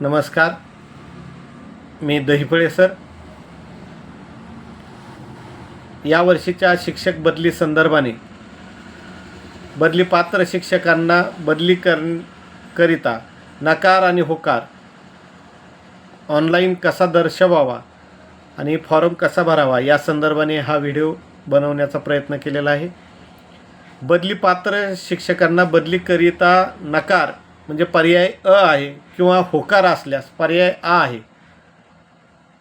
नमस्कार. मी दहिफळे सर. या वर्षीच्या शिक्षक बदली संदर्भाने बदली पात्र शिक्षकांना बदली कर करिता नकार आणि होकार ऑनलाईन कसा दर्शवावा आणि फॉर्म कसा भरावा या संदर्भाने हा व्हिडिओ बनवण्याचा प्रयत्न केलेला आहे. बदली पात्र शिक्षकांना बदली करिता नकार म्हणजे पर्याय अ आहे किंवा होकार असल्यास पर्याय आ आहे.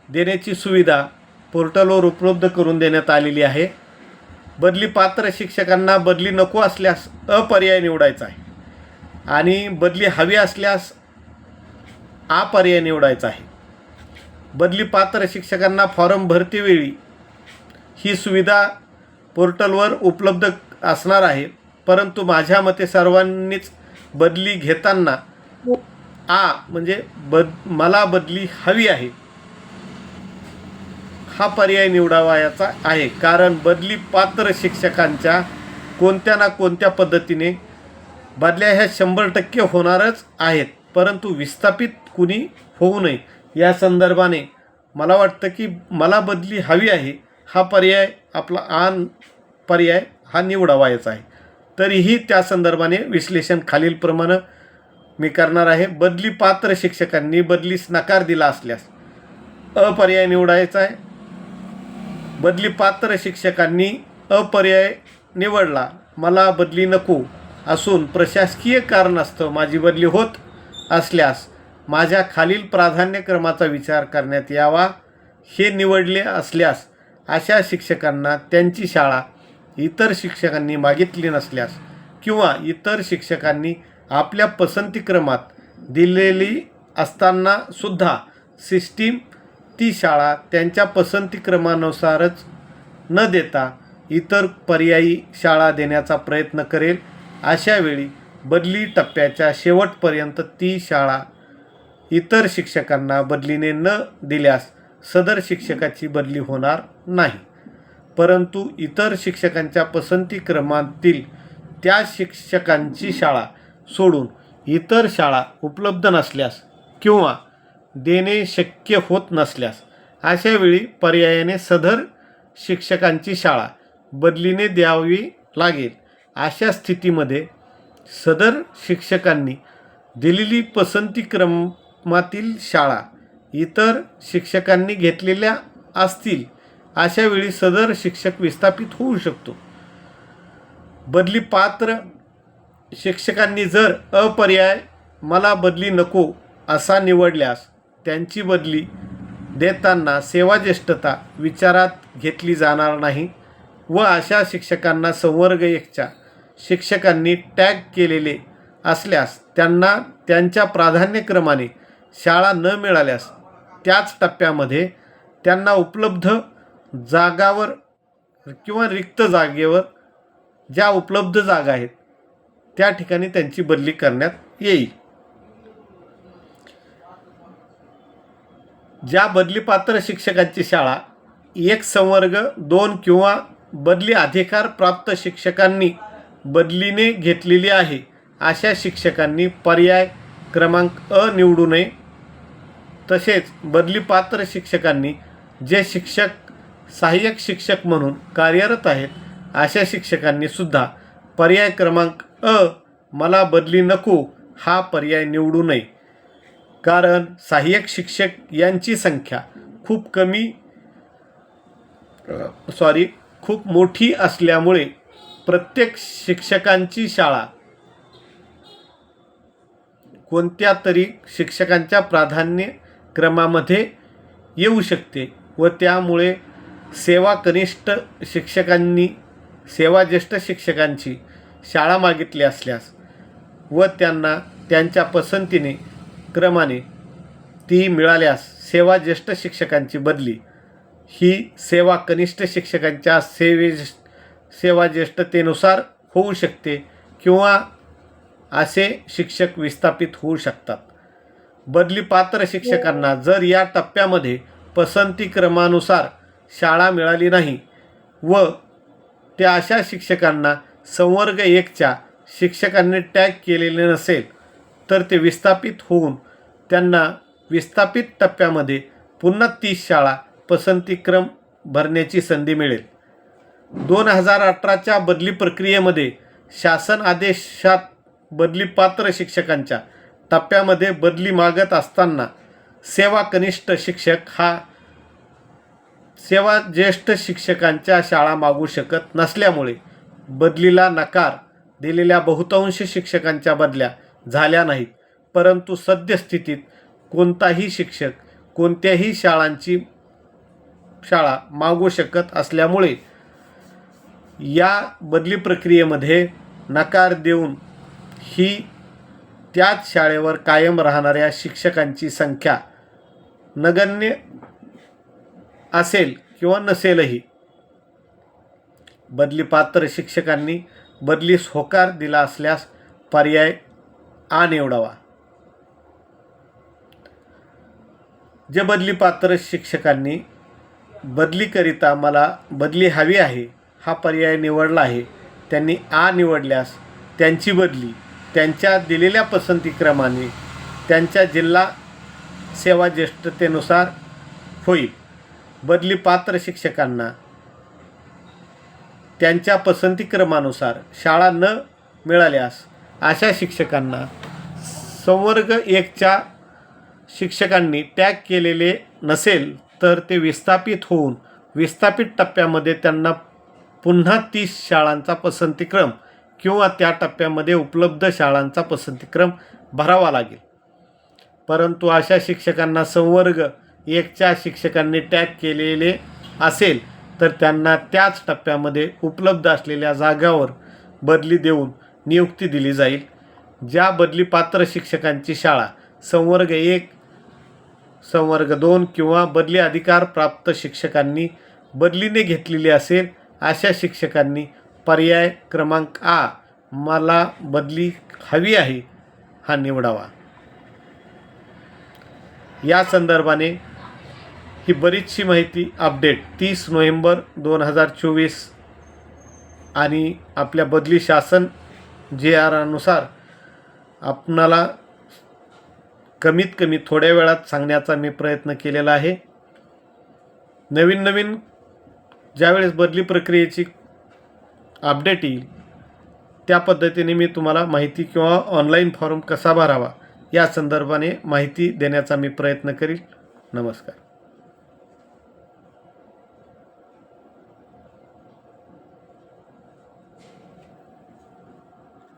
देण्याची सुविधा पोर्टलवर उपलब्ध करून देण्यात आलेली आहे. बदली पात्र शिक्षकांना बदली नको असल्यास अ पर्याय निवडायचा आहे. आणि बदली हवी असल्यास आ पर्याय निवडायचा आहे. बदली पात्र शिक्षकांना फॉर्म भरतीवेळी ही सुविधा पोर्टलवर उपलब्ध असणार आहे. परंतु माझ्या मते सर्वांनीच बदली घेताना आ म्हणजे बद मला बदली हवी आहे. हा पर्याय निवडावा याचा आहे. कारण बदली पात्र शिक्षकांच्या कोणत्या ना कोणत्या पद्धतीने बदल्या ह्या शंभर टक्के होणारच आहेत. परंतु विस्थापित कुणी होऊ नये. या संदर्भाने मला वाटतं की मला बदली हवी आहे. हा पर्याय आपला आन पर्याय हा निवडावा याचा आहे. तरीही त्या संदर्भाने विश्लेषण खालीलप्रमाणे मी करणार आहे. बदली पात्र शिक्षकांनी बदलीस नकार दिला असल्यास अपर्याय निवडायचा आहे. बदली पात्र शिक्षकांनी अपर्याय निवडला. मला बदली नको असून प्रशासकीय कारणास्तव माझी बदली होत असल्यास माझ्या खालील प्राधान्यक्रमाचा विचार करण्यात यावा. हे निवडले असल्यास अशा शिक्षकांना त्यांची शाळा इतर शिक्षकांनी मागितली नसल्यास किंवा इतर शिक्षकांनी आपल्या पसंतीक्रमात दिलेली असताना सुद्धा सिस्टीम ती शाळा त्यांच्या पसंतीक्रमानुसारच न देता इतर पर्यायी शाळा देण्याचा प्रयत्न करेल. अशावेळी बदली टप्प्याच्या शेवटपर्यंत ती शाळा इतर शिक्षकांना बदलीने न दिल्यास सदर शिक्षकाची बदली होणार नाही. परंतु इतर शिक्षकांच्या पसंतीक्रमातील त्या शिक्षकांची शाळा सोडून इतर शाळा उपलब्ध नसल्यास किंवा देणे शक्य होत नसल्यास अशावेळी पर्यायाने सदर शिक्षकांची शाळा बदलीने द्यावी लागेल. अशा स्थितीमध्ये सदर शिक्षकांनी दिलेली पसंतीक्रमातील शाळा इतर शिक्षकांनी घेतलेल्या असतील अशावेळी सदर शिक्षक विस्थापित होऊ शकतो. बदली पात्र शिक्षकांनी जर अपर्याय मला बदली नको असा निवडल्यास त्यांची बदली देताना सेवाज्येष्ठता विचारात घेतली जाणार नाही व अशा शिक्षकांना संवर्ग एकच्या शिक्षकांनी टॅग केलेले असल्यास त्यांना त्यांच्या प्राधान्यक्रमाने शाळा न मिळाल्यास त्याच टप्प्यामध्ये त्यांना उपलब्ध जागावर किंवा रिक्त जागेवर ज्या उपलब्ध जागा आहेत त्या ठिकाणी त्यांची बदली करण्यात येईल. ज्या बदलीपात्र शिक्षकांची शाळा एक संवर्ग दोन किंवा बदली अधिकार प्राप्त शिक्षकांनी बदलीने घेतलेली आहे अशा शिक्षकांनी पर्याय क्रमांक अ निवडू नये. तसेच बदलीपात्र शिक्षकांनी जे शिक्षक सहाय्यक शिक्षक म्हणून कार्यरत आहेत. अशा शिक्षकांनी सुद्धा पर्याय क्रमांक अ मला बदली नको हा पर्याय निवडू नये. कारण सहाय्यक शिक्षक यांची संख्या खूप कमी सॉरी खूप मोठी असल्यामुळे प्रत्येक शिक्षकांची शाळा कोणत्या तरी शिक्षकांच्या प्राधान्य क्रमामध्ये येऊ शकते व त्यामुळे सेवा कनिष्ठ शिक्षकांनी सेवाज्येष्ठ शिक्षकांची शाळा मागितली असल्यास व त्यांना त्यांच्या पसंतीने क्रमाने ती मिळाल्यास सेवाज्येष्ठ शिक्षकांची बदली. ही सेवा कनिष्ठ शिक्षकांच्या सेवे सेवाज्येष्ठतेनुसार होऊ शकते किंवा असे शिक्षक विस्थापित होऊ शकतात. बदली पात्र शिक्षकांना जर या टप्प्यामध्ये पसंती क्रमानुसार शाळा मिळाली नाही व त्या अशा शिक्षकांना संवर्ग एकच्या शिक्षकांनी टॅग केलेले नसेल तर ते विस्थापित होऊन त्यांना विस्थापित टप्प्यामध्ये पुन्हा तीस शाळा पसंतीक्रम भरण्याची संधी मिळेल. दोन हजार अठराच्या बदली प्रक्रियेमध्ये शासन आदेशात बदली पात्र शिक्षकांच्या टप्प्यामध्ये बदली मागत असताना सेवा कनिष्ठ शिक्षक हा सेवा ज्येष्ठ शिक्षकांच्या शाळा मागू शकत नसल्यामुळे बदलीला नकार दिलेल्या बहुतांश शिक्षकांच्या बदल्या झाल्या नाहीत. परंतु सद्यस्थितीत कोणताही शिक्षक कोणत्याही शाळांची शाळा मागू शकत असल्यामुळे या बदली प्रक्रियेमध्ये नकार देऊन ही त्याच शाळेवर कायम राहणाऱ्या शिक्षकांची संख्या नगण्य असेल किंवा नसेलही. बदली पात्र शिक्षकांनी बदलीस होकार दिला असल्यास पर्याय आ निवडावा. जे बदली पात्र शिक्षकांनी बदलीकरिता मला बदली हवी आहे हा पर्याय निवडला आहे त्यांनी आ निवडल्यास त्यांची बदली त्यांच्या दिलेल्या पसंतीक्रमाने त्यांच्या जिल्हा सेवा ज्येष्ठतेनुसार होईल. बदली पात्र शिक्षकांना. त्यांच्या पसंतीक्रमानुसार शाळा न मिळाल्यास अशा शिक्षकांना संवर्ग एकच्या शिक्षकांनी टॅग केलेले नसेल तर ते विस्थापित होऊन विस्थापित टप्प्यामध्ये त्यांना पुन्हा तीस शाळांचा पसंतीक्रम किंवा त्या टप्प्यामध्ये उपलब्ध शाळांचा पसंतीक्रम भरावा लागेल. परंतु अशा शिक्षकांना संवर्ग एकच्या शिक्षकांनी टॅग केलेले असेल तर त्यांना त्याच टप्प्यामध्ये उपलब्ध असलेल्या जागावर बदली देऊन नियुक्ती दिली जाईल. ज्या बदली पात्र शिक्षकांची शाळा संवर्ग एक संवर्ग दोन किंवा बदली अधिकार प्राप्त शिक्षकांनी बदलीने घेतलेली असेल अशा शिक्षकांनी पर्याय क्रमांक आ मला बदली हवी आहे हा निवडावा. या संदर्भाने ही बरीचशी माहिती अपडेट. तीस नोव्हेंबर दोन हजार चोवीस आणि आपल्या बदली शासन जे आरानुसार आपणाला कमीत कमी थोड्या वेळात सांगण्याचा मी प्रयत्न केलेला आहे. नवीन नवीन ज्यावेळेस बदली प्रक्रियेची अपडेट येईल त्या पद्धतीने मी तुम्हाला माहिती किंवा ऑनलाईन फॉर्म कसा भरावा या संदर्भाने माहिती देण्याचा मी प्रयत्न करील. नमस्कार.